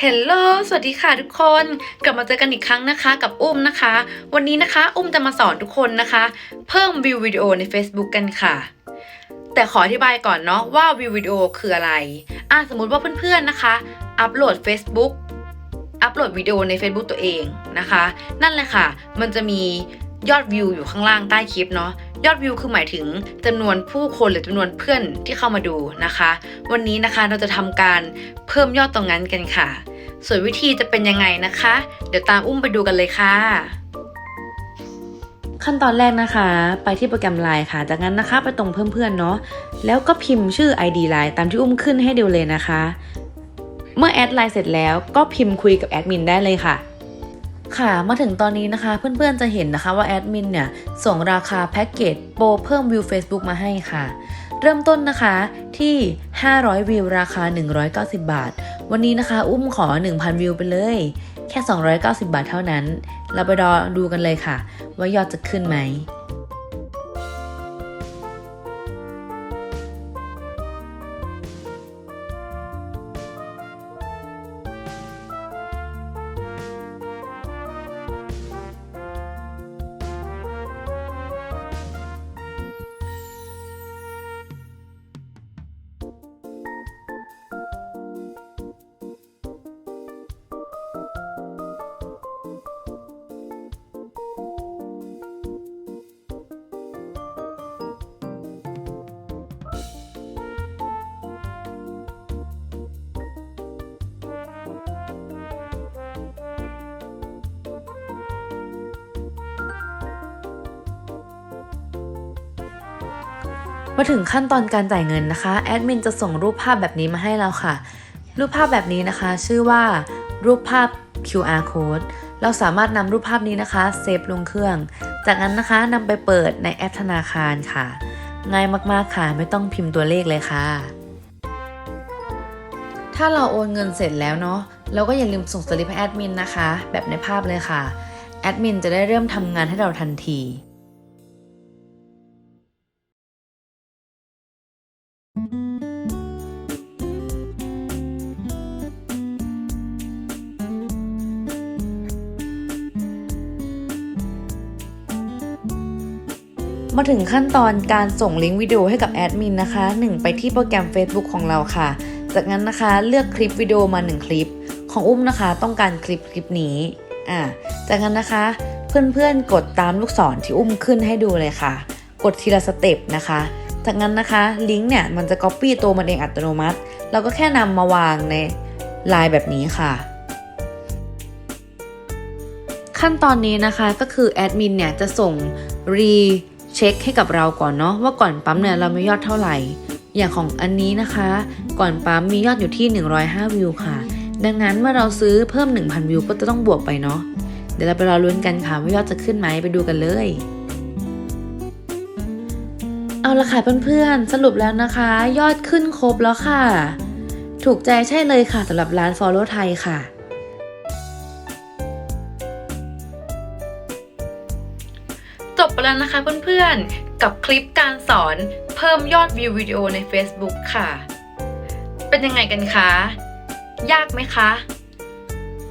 เฮลโลสวัสดีค่ะทุกคน กลับมาเจอกันอีกครั้งนะคะ กับอุ้มนะคะ วันนี้นะคะ อุ้มจะมาสอนทุกคนนะคะ เพิ่มวิววิดีโอใน Facebook กันค่ะ แต่ขออธิบายก่อนเนาะว่าวิววิดีโอคืออะไร อะสมมติว่าเพื่อนๆนะคะ อัปโหลด Facebook อัปโหลดวิดีโอใน Facebook ตัวเองนะคะ นั่นแหละค่ะ มันจะมี ยอดวิวอยู่ข้างล่างใต้คลิปเนาะยอดวิวคือหมายถึงจำนวนผู้คนหรือจำนวนเพื่อนที่เข้ามาดูนะคะ วันนี้นะคะเราจะทำการเพิ่มยอดตรงนั้นกันค่ะ ส่วนวิธีจะเป็นยังไงนะคะ เดี๋ยวตามอุ้มไปดูกันเลยค่ะ ขั้นตอนแรกนะคะ ไปที่โปรแกรม Line ค่ะ จากนั้นนะคะไปตรงเพิ่มเพื่อนเนาะแล้วก็พิมพ์ชื่อ ID Line ตามที่อุ้มขึ้นให้เดูเลยนะคะ เมื่อแอดไลน์เสร็จแล้วก็พิมพ์คุยกับแอดมินได้เลยค่ะ ค่ะ มาถึงตอนนี้นะคะ เพื่อนๆจะเห็นนะคะว่าแอดมินเนี่ยส่งราคาแพ็กเกจโปรเพิ่มวิว Facebook มาให้ค่ะ เริ่มต้นนะคะที่ 500 วิวราคา 190 บาท วันนี้นะคะ อุ้มขอ 1,000 วิวไปเลย แค่ 290 บาทเท่านั้น เราไปรอดูกันเลยค่ะ ว่ายอดจะขึ้นไหม มาถึงขั้นตอนการจ่ายเงินนะคะแอดมินจะส่งรูปภาพแบบนี้มาให้เราค่ะ รูปภาพแบบนี้นะคะ ชื่อว่า รูปภาพ QR code เราสามารถนำรูปภาพนี้นะคะเซฟลงเครื่อง จากนั้นนะคะนำไปเปิดในแอปธนาคารค่ะ ง่ายมากๆค่ะ ไม่ต้องพิมพ์ตัวเลขเลยค่ะ ถ้าเราโอนเงินเสร็จแล้วเนาะเราก็อย่าลืมส่งสลิปให้แอดมินนะคะ แบบในภาพเลยค่ะแอดมินจะได้เริ่มทำงานให้เราทันที มาถึงขั้นตอนการส่งลิงก์วิดีโอให้กับแอดมินนะคะ 1 ไปที่โปรแกรม Facebook ของเราค่ะ จากนั้นนะคะเลือกคลิปวิดีโอมา 1 คลิป ของอุ้มนะคะต้องการคลิปคลิปนี้อ่าจากนั้นนะคะ เพื่อนๆกดตามลูกศรที่อุ้มขึ้นให้ดูเลยค่ะ กดทีละสเต็ปนะคะจากนั้นนะคะลิงก์เนี่ยมันจะ Copy ตัวมันเองอัตโนมัติ เราก็แค่นำมาวางในไลน์แบบนี้ค่ะ ขั้นตอนนี้นะคะก็คือแอดมินเนี่ยจะส่งรี เช็คให้กับเราก่อนเนาะว่าก่อนปั๊มเนี่ยเรามียอดเท่าไหร่ อย่างของอันนี้นะคะ ก่อนปั๊มมียอดอยู่ที่ 105 วิวค่ะ ดังนั้นเมื่อเราซื้อเพิ่ม 1,000 วิวก็จะต้องบวกไปเนาะเดี๋ยวเราไปรอลุ้นกันค่ะว่ายอดจะขึ้นไหมไปดูกันเลยเอาละค่ะเพื่อนๆ สรุปแล้วนะคะ ยอดขึ้นครบแล้วค่ะ ถูกใจใช่เลยค่ะสำหรับร้าน Follow ไทยค่ะ บไปแล้วนะคะเพื่อนๆ กับคลิปการสอนเพิ่มยอดวิววิดีโอใน Facebook ค่ะ เป็นยังไงกันคะ ยากไหมคะ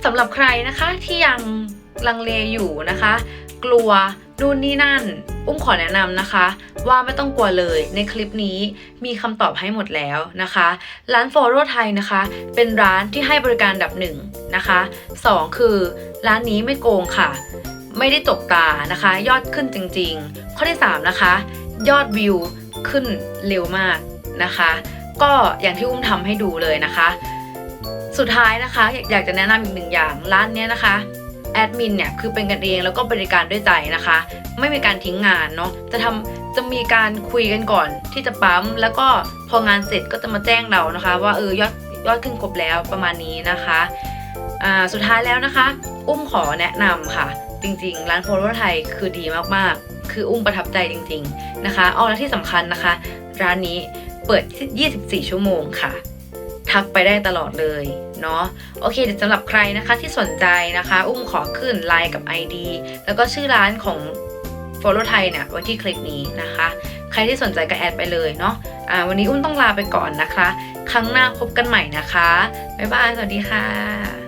สำหรับใครนะคะที่ยังลังเลอยู่นะคะ กลัวนู่นนี่นั่น อุ้มขอแนะนำนะคะ ว่าไม่ต้องกลัวเลยในคลิปนี้มีคำตอบให้หมดแล้วนะคะ ร้านโฟโรไทยนะคะ เป็นร้านที่ให้บริการดับหนึ่งนะคะสองคือร้านนี้ไม่โกงค่ะ ไม่ได้ตกตานะคะ ยอดขึ้นจริงๆ ข้อที่ 3 นะคะ ยอดวิวขึ้นเร็วมากนะคะ ก็อย่างที่อุ้มทำให้ดูเลยนะคะ สุดท้ายนะคะ อยากจะแนะนำอีกหนึ่งอย่างร้านเนี้ยนะคะแอดมินเนี่ยคือเป็นกันเองแล้วก็บริการด้วยใจนะคะ ไม่มีการทิ้งงานเนาะจะทำจะมีการคุยกันก่อนที่จะปั๊ม แล้วก็พองานเสร็จก็จะมาแจ้งเรานะคะ ว่าเออยอดยอดขึ้นครบแล้วประมาณนี้นะคะอ่าสุดท้ายแล้วนะคะ อุ้มขอแนะนำค่ะ จริง ๆ ร้านโฟโลไทยคือดีมากๆ คืออุ้มประทับใจจริง ๆนะคะเอและที่สำคัญนะคะ ร้านนี้เปิด 24 ชั่วโมงค่ะ ทักไปได้ตลอดเลยเนาะโอเคเดี๋ยวสำหรับใครนะคะที่สนใจนะคะ อุ้มขอขึ้นไลน์กับ ID แล้วก็ชื่อร้านของ Follow ไทยเนี่ยไว้ที่คลิปนี้นะคะ ใครที่สนใจก็แอดไปเลยเนาะอ่าวันนี้อุ้มต้องลาไปก่อนนะคะ ครั้งหน้าพบกันใหม่นะคะ บ๊ายบาย สวัสดีค่ะ